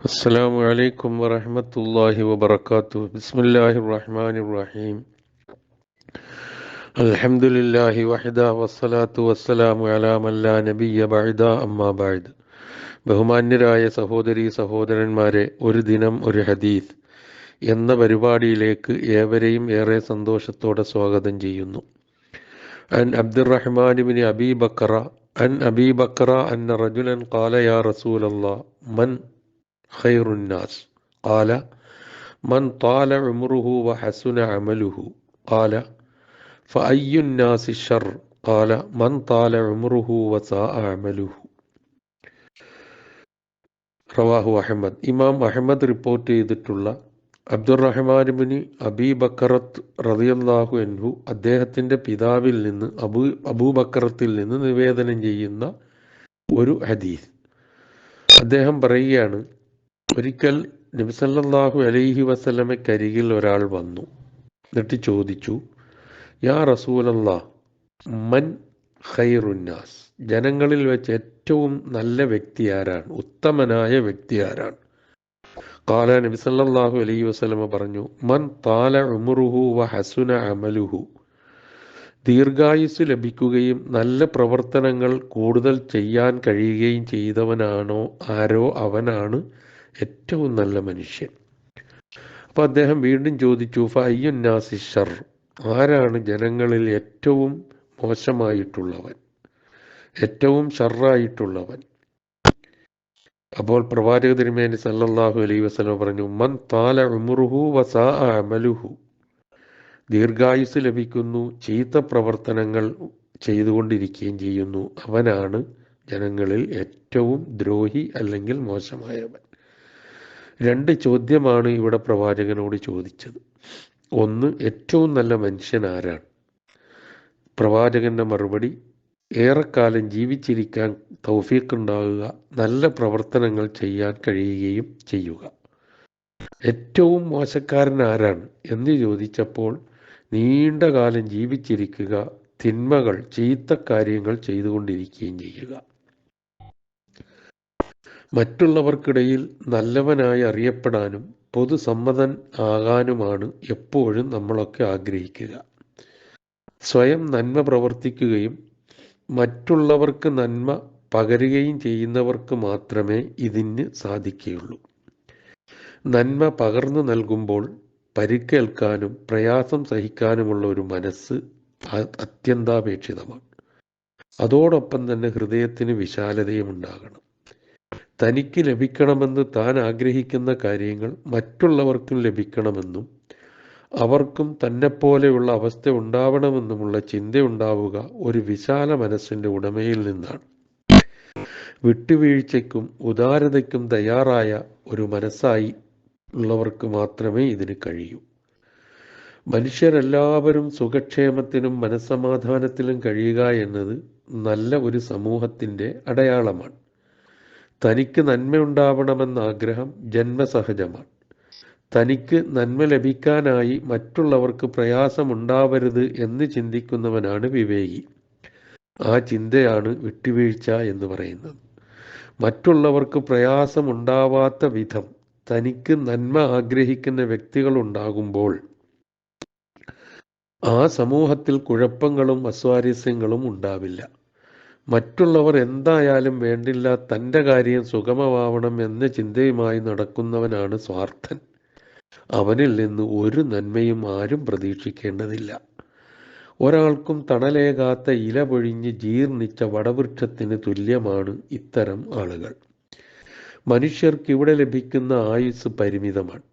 السلام عليكم ورحمة الله وبركاته بسم الله الرحمن الرحيم الحمد لله وحده والصلاة والسلام على من لا نبي بعد أما بعد ബഹുമാന്യരായ സഹോദരി സഹോദരന്മാരെ ഒരു ദിനം ഒരു ഹദീസ് എന്ന പരിപാടിയിലേക്ക് ഏവരെയും ഏറെ സന്തോഷത്തോടെ സ്വാഗതം ചെയ്യുന്നു അൻ അബ്ദുറഹ്മാൻ ബിൻ അബി ബക്കറ അൻ അബി ബക്കറ അന്ന റജുലൻ ഖാല യാ റസൂലല്ലാ മൻ خير الناس قال من طال عمره وحسن عمله قال فأي الناس الشر قال من طال عمره وساء عمله റവാഹു അഹമ്മദ് ഇമാം അഹമ്മദ് റിപ്പോർട്ട് ചെയ്തിട്ടുള്ള അബ്ദുറഹ്മാൻ ബിന് അബി ബക്കറത്ത് റതിയല്ലാഹു എൻഹു അദ്ദേഹത്തിൻ്റെ പിതാവിൽ നിന്ന് അബൂ അബൂബക്കറത്തിൽ നിന്ന് നിവേദനം ചെയ്യുന്ന ഒരു ഹദീസ് അദ്ദേഹം പറയുകയാണ് ഒരിക്കൽ നബിസല്ലാഹു അലൈഹി വസല്ലമയ്ക്കരികിൽ ഒരാൾ വന്നു. എന്നിട്ട് ചോദിച്ചു യാ റസൂലല്ലാ മൻ ഖൈറുന്നാസ് ജനങ്ങളിൽ വെച്ച് ഏറ്റവും നല്ല വ്യക്തി ആരാണ്? ഉത്തമനായ വ്യക്തി ആരാണ്? കാല നബി സല്ലല്ലാഹു അലൈഹി വസല്ലമ പറഞ്ഞു മൻ താല ഉമറുഹു വ ഹസുന അമലുഹു. ദീർഘായുസ് ലഭിക്കുകയും നല്ല പ്രവർത്തനങ്ങൾ കൂടുതൽ ചെയ്യാൻ കഴിയുകയും ചെയ്തവനാണോ ആരോ അവനാണ്. ഏറ്റവും നല്ല മനുഷ്യൻ. അപ്പൊ അദ്ദേഹം വീണ്ടും ചോദിച്ചു ഫയ്യുന്നാസി ഷർ? ആരാണ് ജനങ്ങളിൽ ഏറ്റവും മോശമായിട്ടുള്ളവൻ? ഏറ്റവും ഷറായിട്ടുള്ളവൻ? അപ്പോൾ പ്രവാചക തിരുമേനി സല്ലല്ലാഹു അലൈ വസല്ലം പറഞ്ഞു മൻ താല ഉമുറുഹു വസാ അമലുഹു. ദീർഘായുസ് ലഭിക്കുന്നു ചീത്ത പ്രവർത്തനങ്ങൾ ചെയ്തുകൊണ്ടിരിക്കുകയും ചെയ്യുന്നു. അവനാണ് ജനങ്ങളിൽ ഏറ്റവും ദ്രോഹി അല്ലെങ്കിൽ മോശമായവൻ. രണ്ട് ചോദ്യമാണ് ഇവിടെ പ്രവാചകനോട് ചോദിച്ചത്. ഒന്ന് ഏറ്റവും നല്ല മനുഷ്യൻ ആരാണ്? പ്രവാചകന്റെ മറുപടി ഏറെക്കാലം ജീവിച്ചിരിക്കാൻ തൗഫീഖ് ഉണ്ടാകുക നല്ല പ്രവർത്തനങ്ങൾ ചെയ്യാൻ കഴിയുകയും ചെയ്യുക. ഏറ്റവും മോശക്കാരൻ ആരാണ് എന്ന് ചോദിച്ചപ്പോൾ നീണ്ട കാലം ജീവിച്ചിരിക്കുക തിന്മകൾ ചീത്ത കാര്യങ്ങൾ ചെയ്തുകൊണ്ടിരിക്കുകയും ചെയ്യുക. മറ്റുള്ളവർക്കിടയിൽ നല്ലവനായി അറിയപ്പെടാനും പൊതുസമ്മതൻ ആകാനുമാണ് എപ്പോഴും നമ്മളൊക്കെ ആഗ്രഹിക്കുക. സ്വയം നന്മ പ്രവർത്തിക്കുകയും മറ്റുള്ളവർക്ക് നന്മ പകരുകയും ചെയ്യുന്നവർക്ക് മാത്രമേ ഇതിന് സാധിക്കുകയുള്ളൂ. നന്മ പകർന്നു നൽകുമ്പോൾ പരിക്കേൽക്കാനും പ്രയാസം സഹിക്കാനുമുള്ള ഒരു മനസ്സ് അത്യന്താപേക്ഷിതമാണ്. അതോടൊപ്പം തന്നെ ഹൃദയത്തിന് വിശാലതയും ഉണ്ടാകണം. തനിക്ക് ലഭിക്കണമെന്ന് താൻ ആഗ്രഹിക്കുന്ന കാര്യങ്ങൾ മറ്റുള്ളവർക്കും ലഭിക്കണമെന്നും അവർക്കും തന്നെപ്പോലെയുള്ള അവസ്ഥ ഉണ്ടാവണമെന്നുമുള്ള ചിന്തയുണ്ടാവുക ഒരു വിശാല മനസ്സിന്റെ ഉടമയിൽ നിന്നാണ്. വിട്ടുവീഴ്ചയ്ക്കും ഉദാരതയ്ക്കും തയ്യാറായ ഒരു മനസ്സായി ഉള്ളവർക്ക് മാത്രമേ ഇതിന് കഴിയൂ. മനുഷ്യരെല്ലാവരും സുഖക്ഷേമത്തിനും മനസ്സമാധാനത്തിലും കഴിയുക എന്നത് നല്ല ഒരു സമൂഹത്തിന്റെ അടയാളമാണ്. തനിക്ക് നന്മയുണ്ടാവണമെന്ന ആഗ്രഹം ജന്മസഹജമാണ്. തനിക്ക് നന്മ ലഭിക്കാനായി മറ്റുള്ളവർക്ക് പ്രയാസമുണ്ടാവരുത് എന്ന് ചിന്തിക്കുന്നവനാണ് വിവേകി. ആ ചിന്തയാണ് വിട്ടുവീഴ്ച എന്ന് പറയുന്നത്. മറ്റുള്ളവർക്ക് പ്രയാസമുണ്ടാവാത്ത വിധം തനിക്ക് നന്മ ആഗ്രഹിക്കുന്ന വ്യക്തികൾ ഉണ്ടാകുമ്പോൾ ആ സമൂഹത്തിൽ കുഴപ്പങ്ങളും അസ്വാരസ്യങ്ങളും ഉണ്ടാവില്ല. മറ്റുള്ളവർ എന്തായാലും വേണ്ടില്ല തന്റെ കാര്യം സുഗമമാവണം എന്ന ചിന്തയുമായി നടക്കുന്നവനാണ് സ്വാർത്ഥൻ. അവനിൽ നിന്ന് ഒരു നന്മയും ആരും പ്രതീക്ഷിക്കേണ്ടതില്ല. ഒരാൾക്കും തണലേകാത്ത ഇല പൊഴിഞ്ഞ് ജീർണിച്ച വടവൃക്ഷത്തിന് തുല്യമാണ് ഇത്തരം ആളുകൾ. മനുഷ്യർക്ക് ഇവിടെ ലഭിക്കുന്ന ആയുസ് പരിമിതമാണ്.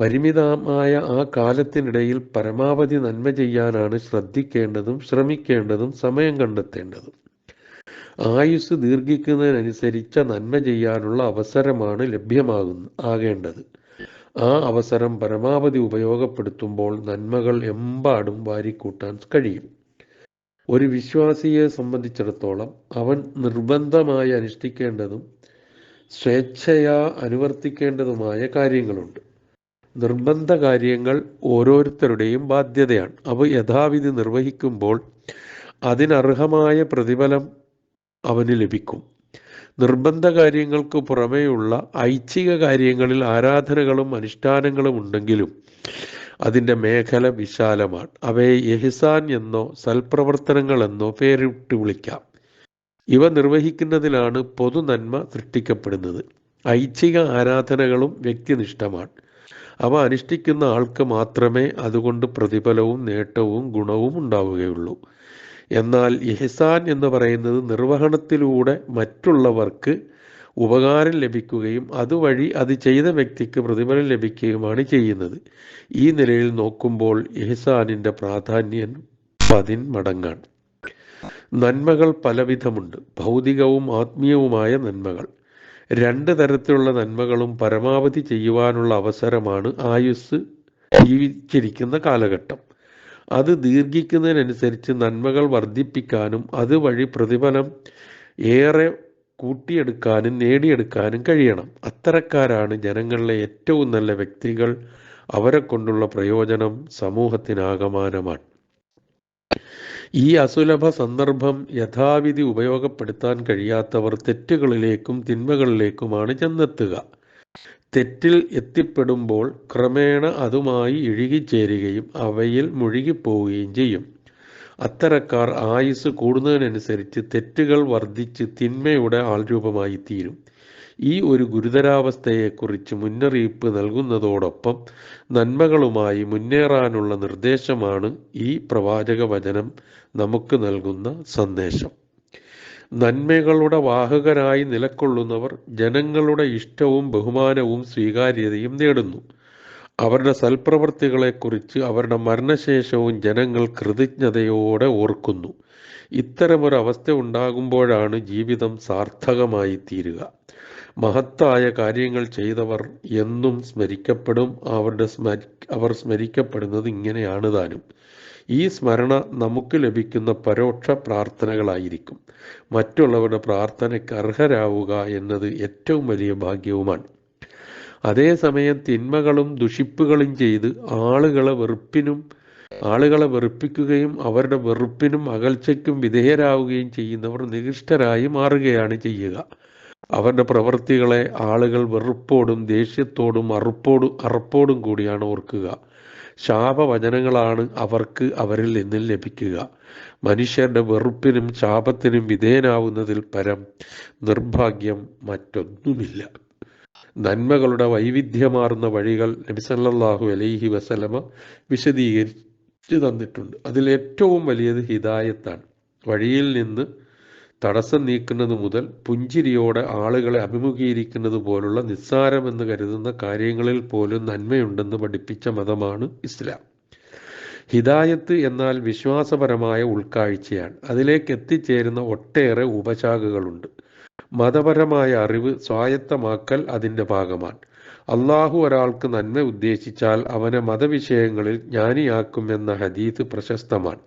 പരിമിതമായ ആ കാലത്തിനിടയിൽ പരമാവധി നന്മ ചെയ്യാനാണ് ശ്രദ്ധിക്കേണ്ടതും ശ്രമിക്കേണ്ടതും സമയം കണ്ടെത്തേണ്ടതും. ആയുസ് ദീർഘിക്കുന്നതിനനുസരിച്ച നന്മ ചെയ്യാനുള്ള അവസരമാണ് ലഭ്യമാകുന്ന ആകേണ്ടത്. ആ അവസരം പരമാവധി ഉപയോഗപ്പെടുത്തുമ്പോൾ നന്മകൾ എമ്പാടും വാരിക്കൂട്ടാൻ കഴിയും. ഒരു വിശ്വാസിയെ സംബന്ധിച്ചിടത്തോളം അവൻ നിർബന്ധമായി അനുഷ്ഠിക്കേണ്ടതും സ്വേച്ഛയാ അനുവർത്തിക്കേണ്ടതുമായ കാര്യങ്ങളുണ്ട്. നിർബന്ധ കാര്യങ്ങൾ ഓരോരുത്തരുടെയും ബാധ്യതയാണ്. അവ യഥാവിധി നിർവഹിക്കുമ്പോൾ അതിനർഹമായ പ്രതിഫലം അവന് ലഭിക്കും. നിർബന്ധ കാര്യങ്ങൾക്ക് പുറമേയുള്ള ഐച്ഛിക കാര്യങ്ങളിൽ ആരാധനകളും അനുഷ്ഠാനങ്ങളും ഉണ്ടെങ്കിലും അതിന്റെ മേഖല വിശാലമാണ്. അവയെ എഹിസാൻ എന്നോ സൽപ്രവർത്തനങ്ങൾ എന്നോ പേരിട്ട് വിളിക്കാം. ഇവ നിർവഹിക്കുന്നതിലാണ് പൊതു നന്മ സൃഷ്ടിക്കപ്പെടുന്നത്. ഐച്ഛിക ആരാധനകളും വ്യക്തിനിഷ്ഠമാണ്. അവ അനുഷ്ഠിക്കുന്ന ആൾക്ക് മാത്രമേ അതുകൊണ്ട് പ്രതിഫലവും നേട്ടവും ഗുണവും ഉണ്ടാവുകയുള്ളൂ. എന്നാൽ ഇഹ്സാൻ എന്ന് പറയുന്നത് നിർവഹണത്തിലൂടെ മറ്റുള്ളവർക്ക് ഉപകാരം ലഭിക്കുകയും അതുവഴി അത് ചെയ്ത വ്യക്തിക്ക് പ്രതിഫലം ലഭിക്കുകയുമാണ് ചെയ്യുന്നത്. ഈ നിലയിൽ നോക്കുമ്പോൾ ഇഹ്സാനിന്റെ പ്രാധാന്യം പതിൻ മടങ്ങാണ് നന്മകൾ പലവിധമുണ്ട്. ഭൗതികവും ആത്മീയവുമായ നന്മകൾ. രണ്ട് തരത്തിലുള്ള നന്മകളും പരമാവധി ചെയ്യുവാനുള്ള അവസരമാണ് ആയുസ് ജീവിച്ചിരിക്കുന്ന കാലഘട്ടം. അത് ദീർഘിക്കുന്നതിനനുസരിച്ച് നന്മകൾ വർദ്ധിപ്പിക്കാനും അതുവഴി പ്രതിഫലം ഏറെ കൂട്ടിയെടുക്കാനും നേടിയെടുക്കാനും കഴിയണം. അത്തരക്കാരാണ് ജനങ്ങളിലെ ഏറ്റവും നല്ല വ്യക്തികൾ. അവരെ കൊണ്ടുള്ള പ്രയോജനം സമൂഹത്തിനാകമാനമാണ്. ഈ അസുലഭ സന്ദർഭം യഥാവിധി ഉപയോഗപ്പെടുത്താൻ കഴിയാത്തവർ തെറ്റുകളിലേക്കും തിന്മകളിലേക്കുമാണ് ചെന്നെത്തുക. തെറ്റിൽ എത്തിപ്പെടുമ്പോൾ ക്രമേണ അതുമായി ഇഴുകിച്ചേരുകയും അവയിൽ മുഴുകിപ്പോവുകയും ചെയ്യും. അത്തരക്കാർ ആയുസ് കൂടുന്നതിനനുസരിച്ച് തെറ്റുകൾ വർദ്ധിച്ച് തിന്മയുടെ ആൾരൂപമായി തീരും ഈ ഒരു ഗുരുതരാവസ്ഥയെക്കുറിച്ച് മുന്നറിയിപ്പ് നൽകുന്നതോടൊപ്പം നന്മകളുമായി മുന്നേറാനുള്ള നിർദ്ദേശമാണ് ഈ പ്രവാചക വചനം നമുക്ക് നൽകുന്ന സന്ദേശം. നന്മകളുടെ വാഹകരായി നിലക്കൊള്ളുന്നവർ ജനങ്ങളുടെ ഇഷ്ടവും ബഹുമാനവും സ്വീകാര്യതയും നേടുന്നു. അവരുടെ സൽപ്രവർത്തികളെക്കുറിച്ച് അവരുടെ മരണശേഷവും ജനങ്ങൾ കൃതജ്ഞതയോടെ ഓർക്കുന്നു. ഇത്തരമൊരവസ്ഥ ഉണ്ടാകുമ്പോഴാണ് ജീവിതം സാർത്ഥകമായി തീരുക മഹത്തായ കാര്യങ്ങൾ ചെയ്തവർ എന്നും സ്മരിക്കപ്പെടും. അവരുടെ അവർ സ്മരിക്കപ്പെടുന്നത് ഇങ്ങനെയാണ് താനും. ഈ സ്മരണ നമുക്ക് ലഭിക്കുന്ന പരോക്ഷ പ്രാർത്ഥനകളായിരിക്കും. മറ്റുള്ളവരുടെ പ്രാർത്ഥനയ്ക്ക് അർഹരാവുക എന്നത് ഏറ്റവും വലിയ ഭാഗ്യവുമാണ്. അതേസമയം തിന്മകളും ദുഷിപ്പുകളും ചെയ്ത് ആളുകളെ വെറുപ്പിനും ആളുകളെ വെറുപ്പിക്കുകയും അവരുടെ വെറുപ്പിനും അകൽച്ചയ്ക്കും വിധേയരാവുകയും ചെയ്യുന്നവർ നികൃഷ്ടരായി മാറുകയാണ് ചെയ്യുക. അവരുടെ പ്രവൃത്തികളെ ആളുകൾ വെറുപ്പോടും ദേഷ്യത്തോടും അറുപ്പോടും അറുപ്പോടും കൂടിയാണ് ഓർക്കുക. ശാപവചനങ്ങളാണ് അവർക്ക് അവരിൽ നിന്നും ലഭിക്കുക. മനുഷ്യരുടെ വെറുപ്പിനും ശാപത്തിനും വിധേയനാവുന്നതിൽ പരം നിർഭാഗ്യം മറ്റൊന്നുമില്ല. നന്മകളുടെ വൈവിധ്യമാർന്ന വഴികൾ നബിസല്ലാഹു അലൈഹി വസലമ വിശദീകരിച്ചു തന്നിട്ടുണ്ട്. അതിൽ ഏറ്റവും വലിയത് ഹിദായത്താണ്. വഴിയിൽ നിന്ന് തടസ്സം നീക്കുന്നത് മുതൽ പുഞ്ചിരിയോടെ ആളുകളെ അഭിമുഖീകരിക്കുന്നത് പോലുള്ള നിസ്സാരമെന്ന് കരുതുന്ന കാര്യങ്ങളിൽ പോലും നന്മയുണ്ടെന്ന് പഠിപ്പിച്ച മതമാണ് ഇസ്ലാം. ഹിദായത്ത് എന്നാൽ വിശ്വാസപരമായ ഉൾക്കാഴ്ചയാണ്. അതിലേക്ക് എത്തിച്ചേരുന്ന ഒട്ടേറെ ഉപശാഖകളുണ്ട്. മതപരമായ അറിവ് സ്വായത്തമാക്കൽ അതിന്റെ ഭാഗമാണ്. അള്ളാഹു ഒരാൾക്ക് നന്മ ഉദ്ദേശിച്ചാൽ അവനെ മതവിഷയങ്ങളിൽ ജ്ഞാനിയാക്കുമെന്ന ഹദീത്ത് പ്രശസ്തമാണ്.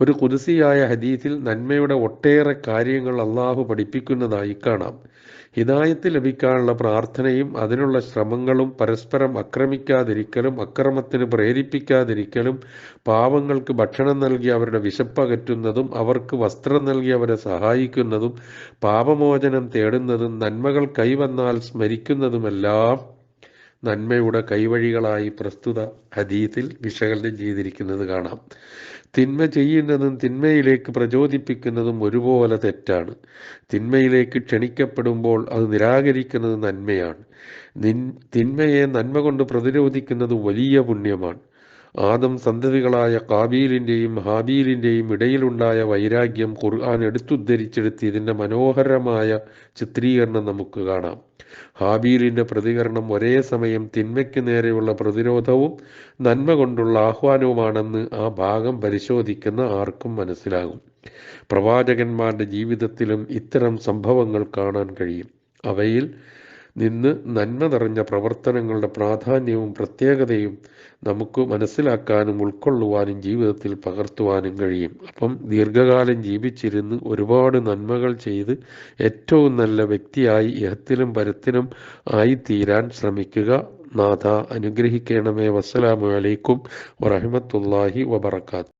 ഒരു കുതിസിയായ ഹദീത്തിൽ നന്മയുടെ ഒട്ടേറെ കാര്യങ്ങൾ അള്ളാഹു പഠിപ്പിക്കുന്നതായി കാണാം. ഹിതായത്ത് ലഭിക്കാനുള്ള പ്രാർത്ഥനയും അതിനുള്ള ശ്രമങ്ങളും പരസ്പരം അക്രമിക്കാതിരിക്കലും അക്രമത്തിന് പ്രേരിപ്പിക്കാതിരിക്കലും പാവങ്ങൾക്ക് ഭക്ഷണം നൽകി അവരുടെ വിശപ്പകറ്റുന്നതും അവർക്ക് വസ്ത്രം നൽകി അവരെ സഹായിക്കുന്നതും പാപമോചനം തേടുന്നതും നന്മകൾ കൈവന്നാൽ സ്മരിക്കുന്നതുമെല്ലാം നന്മയുടെ കൈവഴികളായി പ്രസ്തുത ഹദീത്തിൽ വിശകലനം ചെയ്തിരിക്കുന്നത് കാണാം. തിന്മ ചെയ്യുന്നതും തിന്മയിലേക്ക് പ്രചോദിപ്പിക്കുന്നതും ഒരുപോലെ തെറ്റാണ്. തിന്മയിലേക്ക് ക്ഷണിക്കപ്പെടുമ്പോൾ അത് നിരാകരിക്കുന്നത് നന്മയാണ്. നിൻ തിന്മയെ നന്മ കൊണ്ട് പ്രതിരോധിക്കുന്നത് വലിയ പുണ്യമാണ്. ആദം സന്തതികളായ കാബീലിന്റെയും ഹാബീലിന്റെയും ഇടയിലുണ്ടായ വൈരാഗ്യം ഖുർആൻ എടുത്തുദ്ധരിച്ചെടുത്ത് ഇതിന്റെ മനോഹരമായ ചിത്രീകരണം നമുക്ക് കാണാം. ഹാബീലിന്റെ പ്രതികരണം ഒരേ സമയം തിന്മയ്ക്ക് നേരെയുള്ള പ്രതിരോധവും നന്മ കൊണ്ടുള്ള ആഹ്വാനവുമാണെന്ന് ആ ഭാഗം പരിശോധിക്കുന്ന ആർക്കും മനസ്സിലാകും. പ്രവാചകന്മാരുടെ ജീവിതത്തിലും ഇത്തരം സംഭവങ്ങൾ കാണാൻ കഴിയും. അവയിൽ നിന്ന് നന്മ നിറഞ്ഞ പ്രവർത്തനങ്ങളുടെ പ്രാധാന്യവും പ്രത്യേകതയും നമുക്ക് മനസ്സിലാക്കാനും ഉൾക്കൊള്ളുവാനും ജീവിതത്തിൽ പകർത്തുവാനും കഴിയും. അപ്പം ദീർഘകാലം ജീവിച്ചിരുന്ന് ഒരുപാട് നന്മകൾ ചെയ്ത് ഏറ്റവും നല്ല വ്യക്തിയായി ഇഹത്തിലും പരത്തിലും ആയിത്തീരാൻ ശ്രമിക്കുക. നാഥ അനുഗ്രഹിക്കണമേ. വസ്സലാമു അലൈക്കും വറഹമത്തല്ലാഹി വബർക്കാത്തു